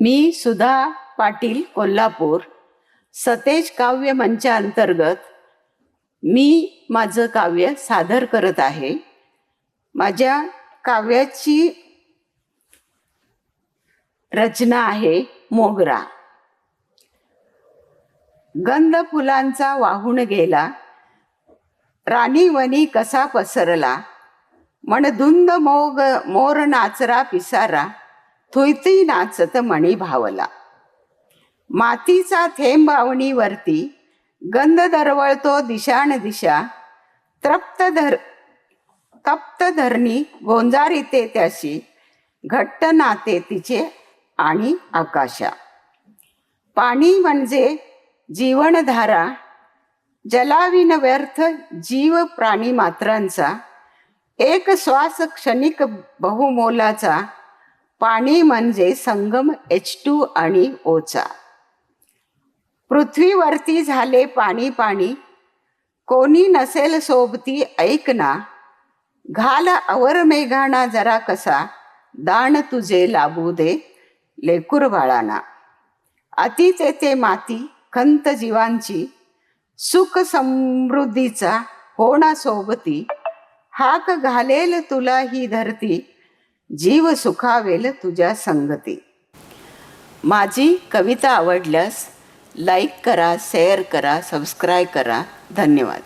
मी सुधा पाटील कोल्हापूर. सतेज काव्य मंचाअंतर्गत मी माझं काव्य सादर करत आहे. माझ्या काव्याची रचना आहे मोगरा. गंध फुलांचा वाहून गेला. राणीवनी कसा पसरला. मणधुंद मोग मोर नाचरा पिसारा. थुयती नाचत मणी भावला. मातीचा थेंब आवणीवरती गंध दरवळतो दिशान दिशा. तृप्त धर तप्त धरणी गोंजारीते त्याशी. घट्ट नाते तिचे आणि आकाशा. पाणी म्हणजे जीवनधारा. जलाविन व्यर्थ जीव प्राणी मात्रांचा. एक श्वास क्षणिक बहुमोलाचा. पाणी म्हणजे संगम एच टू आणि ओचा पृथ्वीवरती झाले पाणी पाणी. कोणी नसेल सोबती ऐक ना. घाल अवर मेघाना जरा कसा. दान तुझे लाभू दे लेकूर बाळाना. अतीच ते माती खंत जीवांची. सुख समृद्धीचा होणा सोबती. हाक घालेल तुला ही धरती. जीव सुखावेल तुझ्या संगती. माझी कविता आवडल्यास लाईक करा शेअर करा सबस्क्राईब करा. धन्यवाद.